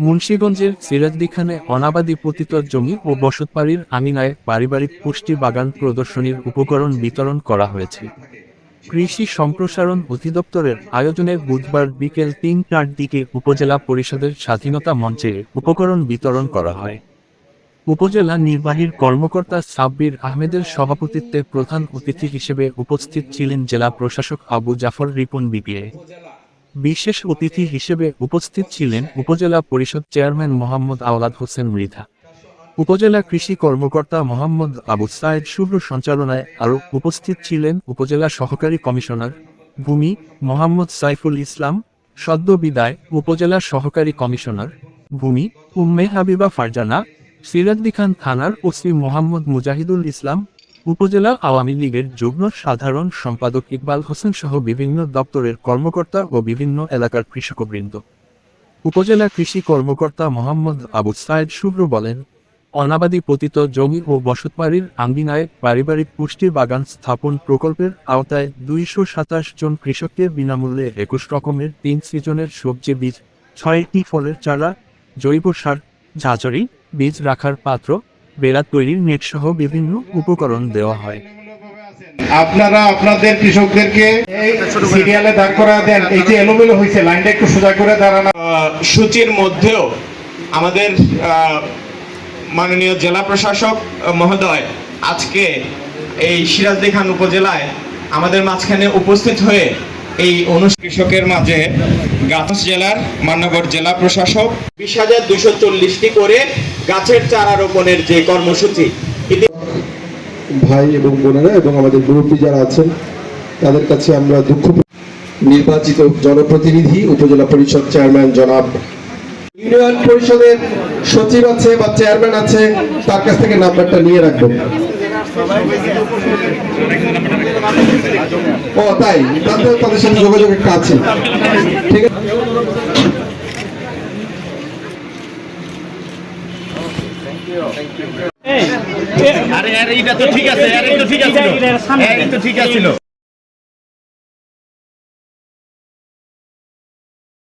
মুন্সীগঞ্জের সিরাজদিখানে অনাবাদী পতিত জমি ও বসতবাড়ির আঙিনায় পারিবারিক পুষ্টি বাগান প্রদর্শনীর উপকরণ বিতরণ করা হয়েছে। কৃষি সম্প্রসারণ অধিদপ্তরের আয়োজনে বুধবার বিকেল তিনটার দিকে উপজেলা পরিষদের স্বাধীনতা মঞ্চে উপকরণ বিতরণ করা হয়। উপজেলা নির্বাহীর কর্মকর্তা সাব্বির আহমেদের সভাপতিত্বে প্রধান অতিথি হিসেবে উপস্থিত ছিলেন জেলা প্রশাসক আবু জাফর রিপন বিপিএ। বিশেষ অতিথি হিসেবে উপস্থিত ছিলেন উপজেলা পরিষদ চেয়ারম্যান মোহাম্মদ আওলাদ হোসেন মৃধা। উপজেলা কৃষি কর্মকর্তা মোহাম্মদ আবু সায়েদ শুভ্র সঞ্চালনায় আরও উপস্থিত ছিলেন উপজেলা সহকারী কমিশনার ভূমি মোহাম্মদ সাইফুল ইসলাম, সদ্য বিদায় উপজেলা সহকারী কমিশনার ভূমি উম্মে হাবিবা ফারজানা সিরাজদি খান থানার ওসি মোহাম্মদ মুজাহিদুল ইসলাম উপজেলা আওয়ামী লীগের যুগ্ম সাধারণ সম্পাদক ইকবাল হোসেন সহ বিভিন্ন দপ্তরের কর্মকর্তা ও বিভিন্ন এলাকার কৃষকবৃন্দ। উপজেলা কৃষি কর্মকর্তা মোহাম্মদ আবু সায়েদ শুভ্র বলেন, অনাবাদী পতিত জমি ও বসতবাড়ির আঙ্গিনায় পারিবারিক পুষ্টির বাগান স্থাপন প্রকল্পের আওতায় দুইশো সাতাশ জন কৃষককে বিনামূল্যে একুশ রকমের তিন সিজনের সবজি বীজ, ছয়টি ফলের চারা, জৈব সার, ঝাঁঝরি বীজ রাখার পাত্র বেড়া তৈরির নেট সহ বিভিন্ন উপকরণ দেওয়া হয়। আপনারা আপনাদের কৃষকদেরকে এই সিরিয়ালে দাগ করা দেন। এই যে এলোমেলো হয়েছে, লাইনটা একটু সোজা করে দাঁড়ানো। সূচির মধ্যেও আমাদের মাননীয় জেলা প্রশাসক মহোদয় আজকে এই সিরাজদি খান উপজেলায় আমাদের মাঝখানে উপস্থিত হয়ে এই অনুষ্ঠান কৃষকের মাঝে গাছ জেলার মান্যগর জেলা প্রশাসক বিশ হাজার দুশো চল্লিশটি করে গাছের চারা রোপণের যে কর্মসূচি ভাই এবং বোনেরা এবং আমাদের মুরব্বী যারা আছেন তাদের কাছে আমরা দুঃখ নির্বাচিত জনপ্রতিনিধি উপজেলা পরিষদ চেয়ারম্যান জনাব ইউনিয়ন পরিষদের সচিব আছে বা চেয়ারম্যান আছে তার কাছ থেকে নাম্বারটা নিয়ে রাখবেন। ও, তাই? তাদের তাদের সাথে যোগাযোগ একটা আছে। ঠিক আছে। আরে আরে, এটা তো ঠিক আছে, আরে, এটা ঠিক আছে। আরে তো ঠিক আছে।